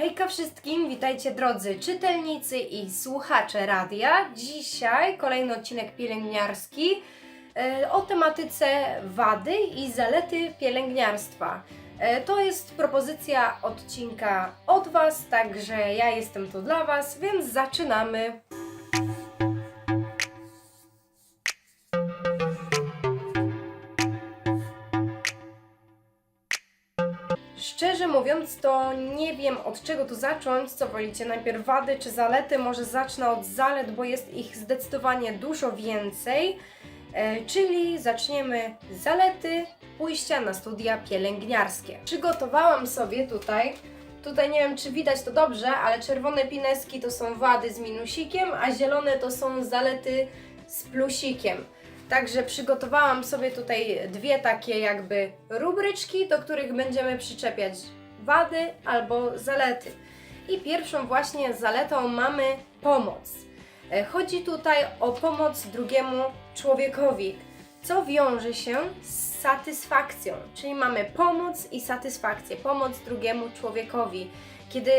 Hejka wszystkim, witajcie drodzy czytelnicy i słuchacze radia. Dzisiaj kolejny odcinek pielęgniarski e, o tematyce wady i zalety pielęgniarstwa. E, To jest propozycja odcinka od Was, także ja jestem tu dla Was, więc zaczynamy. Mówiąc, to nie wiem od czego tu zacząć. Co wolicie, najpierw wady czy zalety? Może zacznę od zalet, bo jest ich zdecydowanie dużo więcej. E, czyli zaczniemy zalety pójścia na studia pielęgniarskie. Przygotowałam sobie tutaj, tutaj nie wiem czy widać to dobrze, ale czerwone pineski to są wady z minusikiem, a zielone to są zalety z plusikiem. Także przygotowałam sobie tutaj dwie takie jakby rubryczki, do których będziemy przyczepiać wady albo zalety. I pierwszą właśnie zaletą mamy pomoc. E, Chodzi tutaj o pomoc drugiemu człowiekowi, co wiąże się z satysfakcją, czyli mamy pomoc i satysfakcję, pomoc drugiemu człowiekowi. Kiedy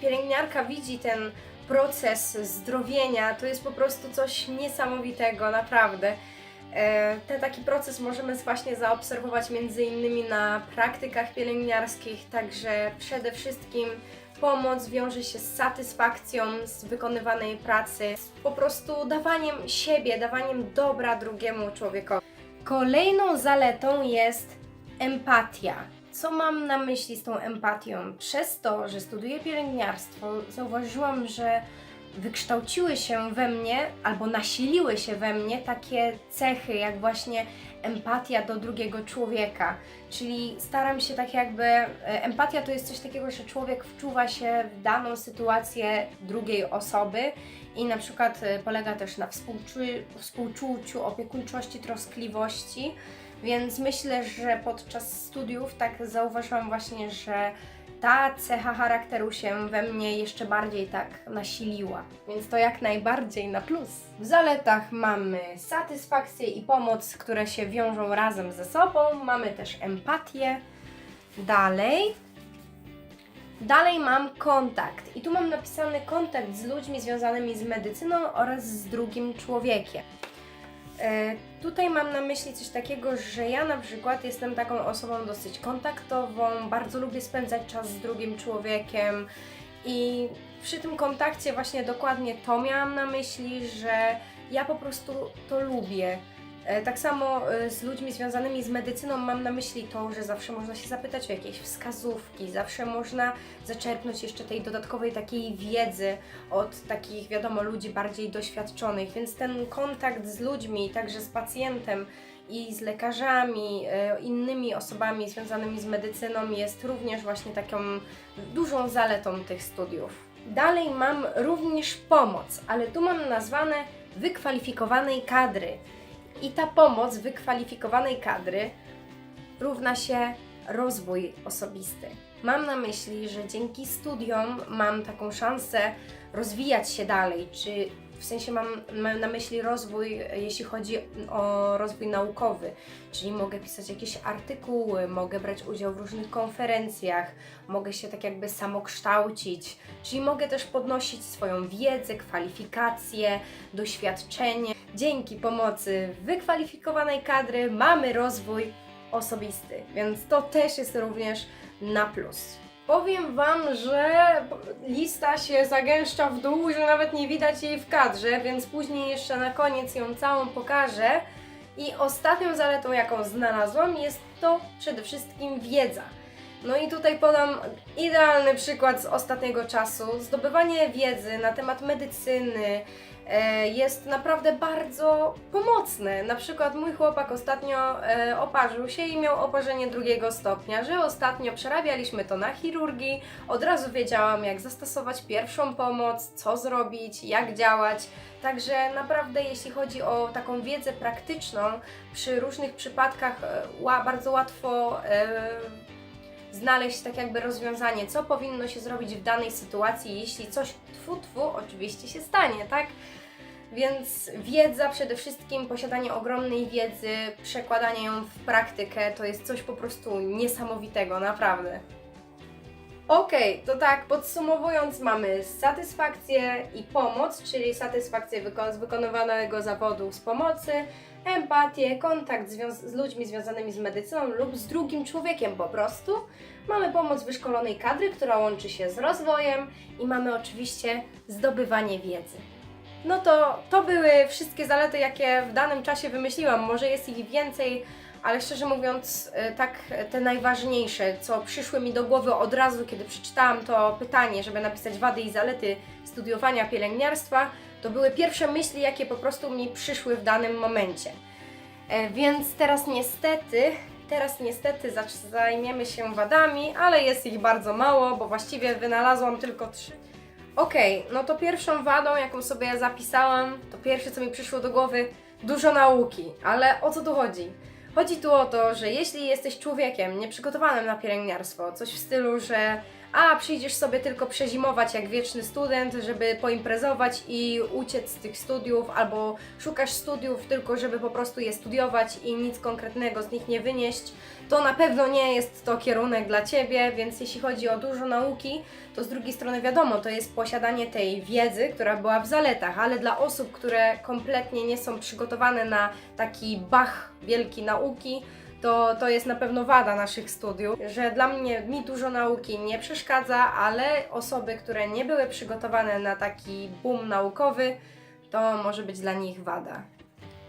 pielęgniarka widzi ten proces zdrowienia, to jest po prostu coś niesamowitego, naprawdę. E, Ten taki proces możemy właśnie zaobserwować między innymi na praktykach pielęgniarskich, także przede wszystkim pomoc wiąże się z satysfakcją z wykonywanej pracy, z po prostu dawaniem siebie, dawaniem dobra drugiemu człowiekowi. Kolejną zaletą jest empatia. Co mam na myśli z tą empatią? Przez to, że studiuję pielęgniarstwo, zauważyłam, że wykształciły się we mnie albo nasiliły się we mnie takie cechy, jak właśnie empatia do drugiego człowieka. Czyli staram się tak jakby. e, Empatia to jest coś takiego, że człowiek wczuwa się w daną sytuację drugiej osoby i na przykład e, polega też na współczu, współczuciu, opiekuńczości, troskliwości. Więc myślę, że podczas studiów tak zauważyłam właśnie, że ta cecha charakteru się we mnie jeszcze bardziej tak nasiliła. Więc to jak najbardziej na plus. W zaletach mamy satysfakcję i pomoc, które się wiążą razem ze sobą. Mamy też empatię. Dalej. Dalej mam kontakt. I tu mam napisany kontakt z ludźmi związanymi z medycyną oraz z drugim człowiekiem. E, Tutaj mam na myśli coś takiego, że ja na przykład jestem taką osobą dosyć kontaktową, bardzo lubię spędzać czas z drugim człowiekiem i przy tym kontakcie właśnie dokładnie to miałam na myśli, że ja po prostu to lubię. E, Tak samo e, z ludźmi związanymi z medycyną mam na myśli to, że zawsze można się zapytać o jakieś wskazówki, zawsze można zaczerpnąć jeszcze tej dodatkowej takiej wiedzy od takich, wiadomo, ludzi bardziej doświadczonych, więc ten kontakt z ludźmi, także z pacjentem i z lekarzami, e, innymi osobami związanymi z medycyną jest również właśnie taką dużą zaletą tych studiów. Dalej mam również pomoc, ale tu mam nazwane wykwalifikowanej kadry. I ta pomoc wykwalifikowanej kadry równa się rozwój osobisty. Mam na myśli, że dzięki studiom mam taką szansę rozwijać się dalej, czy w sensie mam, mam na myśli rozwój, jeśli chodzi o rozwój naukowy, czyli mogę pisać jakieś artykuły, mogę brać udział w różnych konferencjach, mogę się tak jakby samokształcić, czyli mogę też podnosić swoją wiedzę, kwalifikacje, doświadczenie. Dzięki pomocy wykwalifikowanej kadry mamy rozwój osobisty, więc to też jest również na plus. Powiem Wam, że lista się zagęszcza w dół, że nawet nie widać jej w kadrze, więc później jeszcze na koniec ją całą pokażę. I ostatnią zaletą, jaką znalazłam, jest to przede wszystkim wiedza. No i tutaj podam idealny przykład z ostatniego czasu. Zdobywanie wiedzy na temat medycyny e, jest naprawdę bardzo pomocne. Na przykład mój chłopak ostatnio e, oparzył się i miał oparzenie drugiego stopnia, że ostatnio przerabialiśmy to na chirurgii. Od razu wiedziałam, jak zastosować pierwszą pomoc, co zrobić, jak działać. Także naprawdę, jeśli chodzi o taką wiedzę praktyczną, przy różnych przypadkach e, bardzo łatwo znaleźć tak jakby rozwiązanie, co powinno się zrobić w danej sytuacji, jeśli coś tfu tfu oczywiście się stanie, tak? Więc wiedza przede wszystkim, posiadanie ogromnej wiedzy, przekładanie ją w praktykę to jest coś po prostu niesamowitego, naprawdę. Okej, to tak podsumowując, mamy satysfakcję i pomoc, czyli satysfakcję wyko- z wykonywanego zawodu z pomocy, empatię, kontakt z ludźmi związanymi z medycyną lub z drugim człowiekiem po prostu. Mamy pomoc wyszkolonej kadry, która łączy się z rozwojem i mamy oczywiście zdobywanie wiedzy. No to to były wszystkie zalety, jakie w danym czasie wymyśliłam. Może jest ich więcej, ale szczerze mówiąc, e, tak e, te najważniejsze, co przyszły mi do głowy od razu, kiedy przeczytałam to pytanie, żeby napisać wady i zalety studiowania pielęgniarstwa, to były pierwsze myśli, jakie po prostu mi przyszły w danym momencie. E, Więc teraz niestety, teraz niestety zajmiemy się wadami, ale jest ich bardzo mało, bo właściwie wynalazłam tylko trzy. Okej, no to pierwszą wadą, jaką sobie zapisałam, to pierwsze, co mi przyszło do głowy, dużo nauki. Ale o co tu chodzi? Chodzi tu o to, że jeśli jesteś człowiekiem nieprzygotowanym na pielęgniarstwo, coś w stylu, że a przyjdziesz sobie tylko przezimować jak wieczny student, żeby poimprezować i uciec z tych studiów, albo szukasz studiów tylko, żeby po prostu je studiować i nic konkretnego z nich nie wynieść, to na pewno nie jest to kierunek dla Ciebie, więc jeśli chodzi o dużo nauki, to z drugiej strony wiadomo, to jest posiadanie tej wiedzy, która była w zaletach, ale dla osób, które kompletnie nie są przygotowane na taki bach wielki nauki, to, to jest na pewno wada naszych studiów, że dla mnie mi dużo nauki nie przeszkadza, ale osoby, które nie były przygotowane na taki boom naukowy, to może być dla nich wada.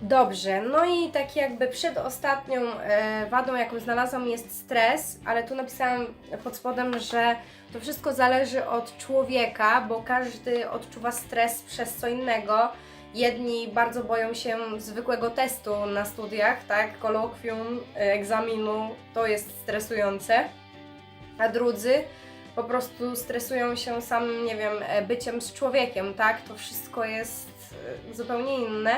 Dobrze, no i tak jakby przedostatnią e, wadą, jaką znalazłam, jest stres, ale tu napisałam pod spodem, że to wszystko zależy od człowieka, bo każdy odczuwa stres przez co innego. Jedni bardzo boją się zwykłego testu na studiach, tak? Kolokwium, egzaminu, to jest stresujące. A drudzy po prostu stresują się samym, nie wiem, e, byciem z człowiekiem, tak? To wszystko jest e, zupełnie inne.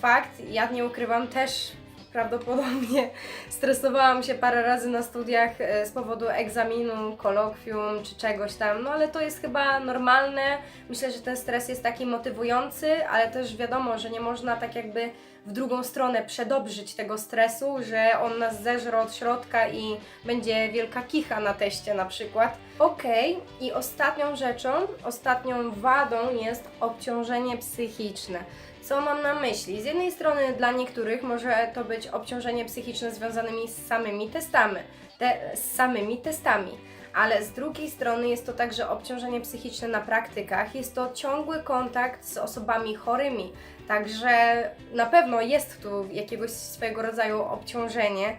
Fakt, ja nie ukrywam, też prawdopodobnie stresowałam się parę razy na studiach e, z powodu egzaminu, kolokwium czy czegoś tam, no ale to jest chyba normalne. Myślę, że ten stres jest taki motywujący, ale też wiadomo, że nie można tak jakby w drugą stronę przedobrzyć tego stresu, że on nas zeżre od środka i będzie wielka kicha na teście na przykład. Okej, i ostatnią rzeczą, ostatnią wadą jest obciążenie psychiczne. Co mam na myśli? Z jednej strony dla niektórych może to być obciążenie psychiczne związanymi z samymi testami, te, z samymi testami, ale z drugiej strony jest to także obciążenie psychiczne na praktykach, jest to ciągły kontakt z osobami chorymi, także na pewno jest tu jakiegoś swojego rodzaju obciążenie.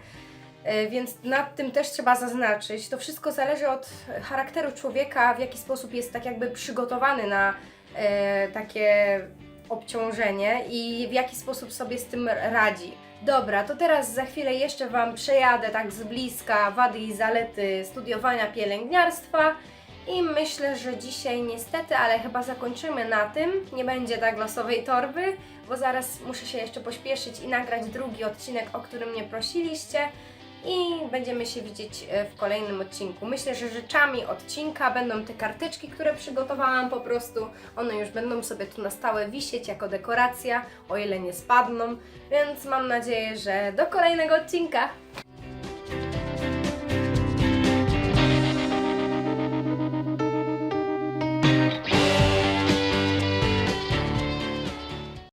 E, Więc nad tym też trzeba zaznaczyć. To wszystko zależy od charakteru człowieka, w jaki sposób jest tak jakby przygotowany na e, takie obciążenie i w jaki sposób sobie z tym radzi. Dobra, to teraz za chwilę jeszcze Wam przejadę tak z bliska wady i zalety studiowania pielęgniarstwa i myślę, że dzisiaj niestety, ale chyba zakończymy na tym. Nie będzie tak losowej torby, bo zaraz muszę się jeszcze pośpieszyć i nagrać drugi odcinek, o którym mnie prosiliście i będziemy się widzieć e, w kolejnym odcinku. Myślę, że rzeczami odcinka będą te karteczki, które przygotowałam po prostu. One już będą sobie tu na stałe wisieć jako dekoracja, o ile nie spadną, więc mam nadzieję, że do kolejnego odcinka.